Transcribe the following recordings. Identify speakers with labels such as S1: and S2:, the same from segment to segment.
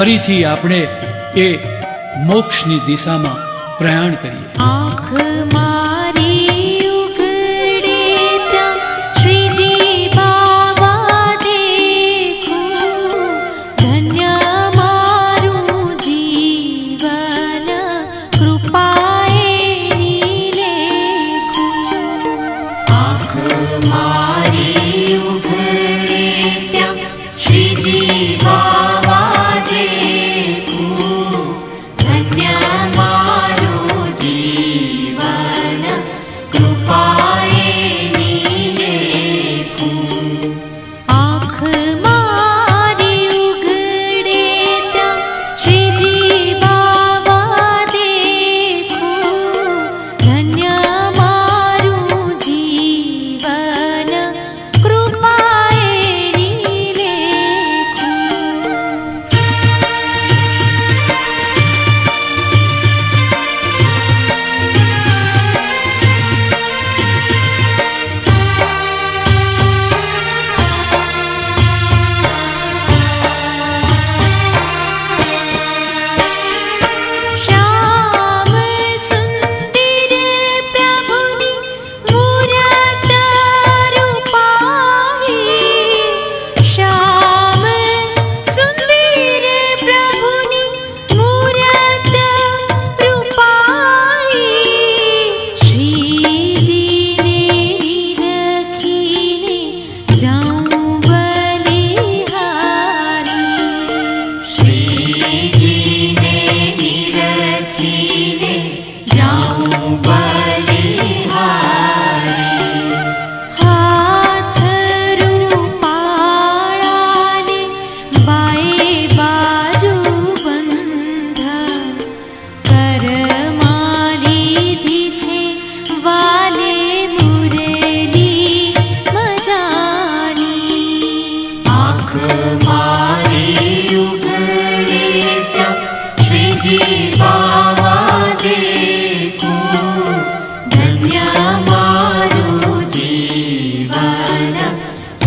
S1: ફરીથી આપણે એ મોક્ષની દિશામાં પ્રયાણ કરીએ. આંખમાં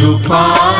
S1: कृपा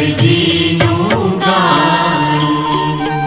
S1: Alegria.